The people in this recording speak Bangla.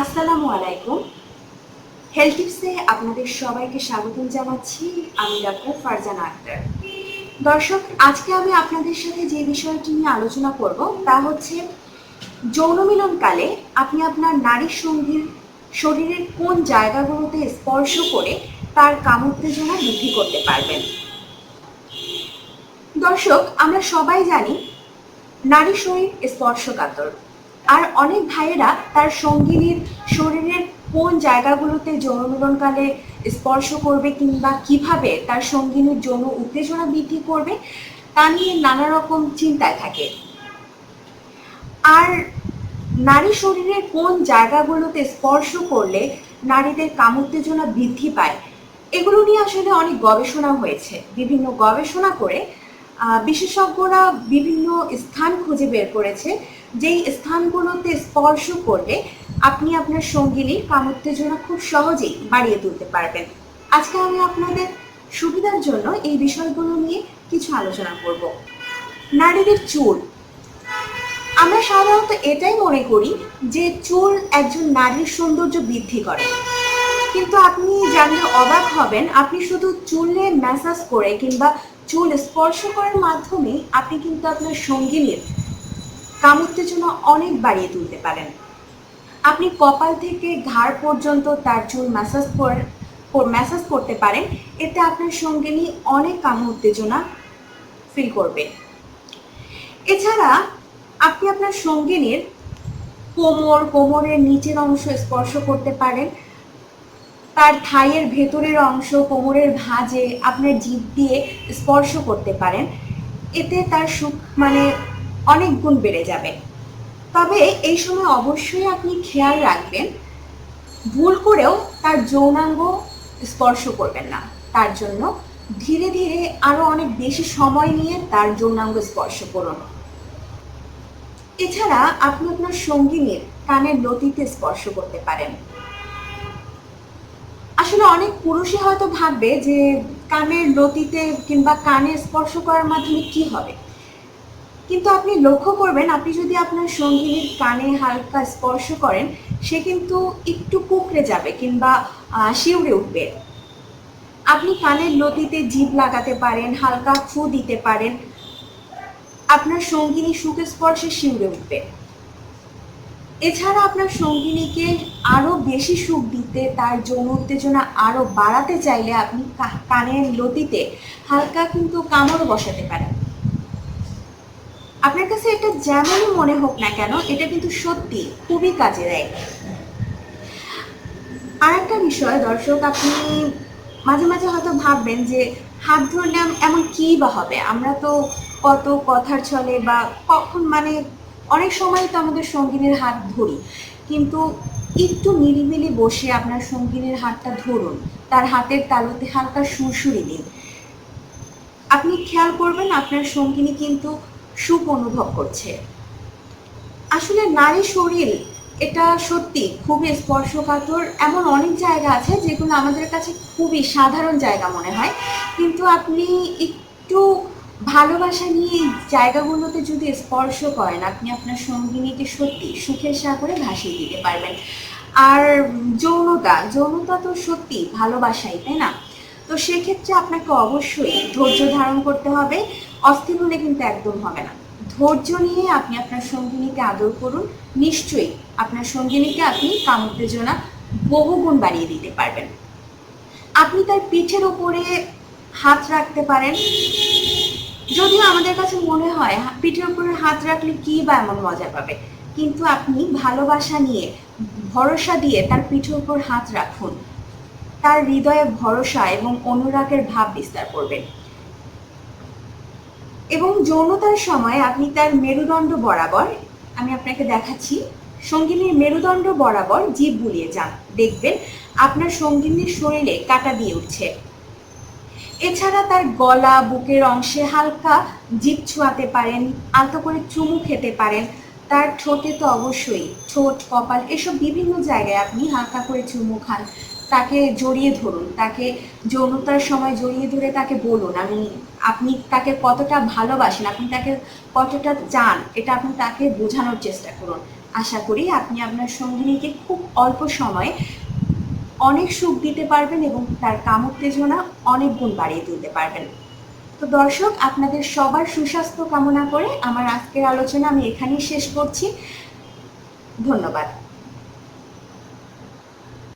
আসসালামু আলাইকুম। হেলথ টিপসে আপনাদের সবাইকে স্বাগতম জানাচ্ছি। আমি ডাক্তার ফারজানা আক্তার। দর্শক, আজকে আমি আপনাদের সাথে যে বিষয়টি নিয়ে আলোচনা করব তা হচ্ছে যৌন মিলনকালে আপনি আপনার নারী সঙ্গীর শরীরের কোন জায়গাগুলোতে স্পর্শ করে তার কামোত্তেজনা বৃদ্ধি করতে পারবেন। দর্শক, আমরা সবাই জানি নারী শরীর স্পর্শকাতর। অনেক ভাইয়েরা তার সঙ্গিনীর শরীরের কোন জায়গাগুলোতে যৌন মিলনকালে স্পর্শ করবে কিংবা কীভাবে তার সঙ্গিনীর যৌন উত্তেজনা বৃদ্ধি করবে, তা নিয়ে নানা রকম চিন্তায় থাকে। আর নারী শরীরের কোন জায়গাগুলোতে স্পর্শ করলে নারীদের কামোত্তেজনা বৃদ্ধি পায়, এগুলো নিয়ে আসলে অনেক গবেষণা হয়েছে। বিভিন্ন গবেষণা করে বিশেষজ্ঞরা বিভিন্ন স্থান খুঁজে বের করেছে। যেই স্থানগুলোতে স্পর্শ করলে আপনি আপনার সঙ্গিনীর কামোত্তেজনা খুব সহজেই বাড়িয়ে তুলতে পারবেন। আজকে আমি আপনাদের সুবিধার জন্য এই বিষয়গুলো নিয়ে কিছু আলোচনা করব। নারীদের চুল। আমরা সাধারণত এটাই মনে করি যে চুল একজন নারীর সৌন্দর্য বৃদ্ধি করে। কিন্তু আপনি জানলে অবাক হবেন, আপনি শুধু চুলে ম্যাসাজ করে কিংবা চুল স্পর্শ করার মাধ্যমে আপনি কিন্তু আপনার সঙ্গিনীর কামোত্তেজনা অনেক বাড়িয়ে তুলতে পারেন। আপনি কপাল থেকে ঘাড় পর্যন্ত তার চুল ম্যাসাজ ম্যাসাজ করতে পারেন। এতে আপনার সঙ্গিনী অনেক কাম উত্তেজনা ফিল করবে। এছাড়া আপনি আপনার সঙ্গিনীর কোমর, কোমরের নিচের অংশ স্পর্শ করতে পারেন। তার থাইয়ের ভেতরের অংশ, কোমরের ভাঁজে আপনার জিভ দিয়ে স্পর্শ করতে পারেন। এতে তার সুখ মানে অনেক গুণ বেড়ে যাবে। তবে এই সময় অবশ্যই আপনি খেয়াল রাখবেন, ভুল করেও তার যৌনাঙ্গ স্পর্শ করবেন না। তার জন্য ধীরে ধীরে আরও অনেক বেশি সময় নিয়ে তার যৌনাঙ্গ স্পর্শ করুন। এছাড়া আপনি আপনার সঙ্গিনীর কানের লতিতে স্পর্শ করতে পারেন। আসলে অনেক পুরুষই হয়তো ভাববে যে কানের লতিতে কিংবা কানে স্পর্শ করার মাধ্যমে কি হবে? কিন্তু আপনি লক্ষ্য করবেন, আপনি যদি আপনার সঙ্গিনীর কানে হালকা স্পর্শ করেন, সে কিন্তু একটু কুকড়ে যাবে কিংবা শিউরে উঠবে। আপনি কানের লতিতে জিভ লাগাতে পারেন, হালকা ফু দিতে পারেন। আপনার সঙ্গিনী সুখ স্পর্শে শিউরে উঠবে। এছাড়া আপনার সঙ্গিনীকে আরও বেশি সুখ দিতে, তার যৌন উত্তেজনা আরও বাড়াতে চাইলে আপনি কানের লতিতে হালকা কিন্তু কামড় বসাতে পারেন। আপনার কাছে এটা যেমনই মনে হোক না কেন, এটা কিন্তু সত্যি খুবই কাজে দেয়। আর একটা বিষয়, দর্শক, আপনি মাঝে মাঝে হয়তো ভাববেন যে হাত ধরলে এমন কি বা হবে? আমরা তো কত কথার ছলে বা কখন মানে অনেক সময় তো আমাদের সঙ্গিনীর হাত ধরি। কিন্তু একটু নিরিবিলি বসে আপনার সঙ্গিনীর হাতটা ধরুন। তার হাতের তালুতে হালকা সুরসুরি দিন। আপনি খেয়াল করবেন আপনার সঙ্গিনী কিন্তু সুখ অনুভব করছে। আসলে নারী শরীর, এটা সত্যি খুবই স্পর্শকাতর। এমন অনেক জায়গা আছে যেগুলো আমাদের কাছে খুবই সাধারণ জায়গা মনে হয়। কিন্তু আপনি একটু ভালোবাসা নিয়ে জায়গাগুলোতে যদি স্পর্শ করেন, আপনি আপনার সঙ্গিনীকে সত্যি সুখের সাগরে ভাসিয়ে দিতে পারবেন। আর যৌনতা যৌনতা তো সত্যি ভালোবাসাই, তাই না? তো সেক্ষেত্রে আপনাকে অবশ্যই ধৈর্য ধারণ করতে হবে। অস্থির হলে কিন্তু একদম হবে না। ধৈর্য নিয়ে আপনি আপনার সঙ্গিনীকে আদর করুন। নিশ্চয়ই আপনার সঙ্গিনীকে আপনি কাম উত্তেজনা বহুগুণ বাড়িয়ে দিতে পারবেন। আপনি তার পিঠের ওপরে হাত রাখতে পারেন। যদিও আমাদের কাছে মনে হয়, পিঠের উপরে হাত রাখলে কি বা এমন মজা পাবে? কিন্তু আপনি ভালোবাসা নিয়ে, ভরসা দিয়ে তার পিঠের উপর হাত রাখুন। তার হৃদয়ে ভরসা এবং অনুরাগের ভাব বিস্তার করবেন। এবং যৌনতার সময় আপনি তার মেরুদণ্ড বরাবর, আমি আপনাকে দেখাচ্ছি, সঙ্গিনীর মেরুদণ্ড বরাবর জিভ বুলিয়ে যান। দেখবেন আপনার সঙ্গিনীর শরীরে কাটা দিয়ে উঠছে। এছাড়া তার গলা, বুকের অংশে হালকা জিভ ছোঁয়াতে পারেন, আলতো করে চুমু খেতে পারেন। তার ঠোঁটে তো অবশ্যই ঠোঁট, কপাল, এসব বিভিন্ন জায়গায় আপনি হালকা করে চুমু খান। তাকে জড়িয়ে ধরুন, তাকে যৌনতার সময় জড়িয়ে ধরে তাকে বলুন, আমি, আপনি তাকে কতটা ভালোবাসেন, আপনি তাকে কতটা চান, এটা আপনি তাকে বোঝানোর চেষ্টা করুন। আশা করি আপনি আপনার সঙ্গিনীকে খুব অল্প সময়ে অনেক সুখ দিতে পারবেন এবং তার কামোত্তেজনা অনেক গুণ বাড়িয়ে তুলতে পারবেন। তো দর্শক, আপনাদের সবার সুস্বাস্থ্য কামনা করে আমার আজকের আলোচনা আমি এখানেই শেষ করছি। ধন্যবাদ।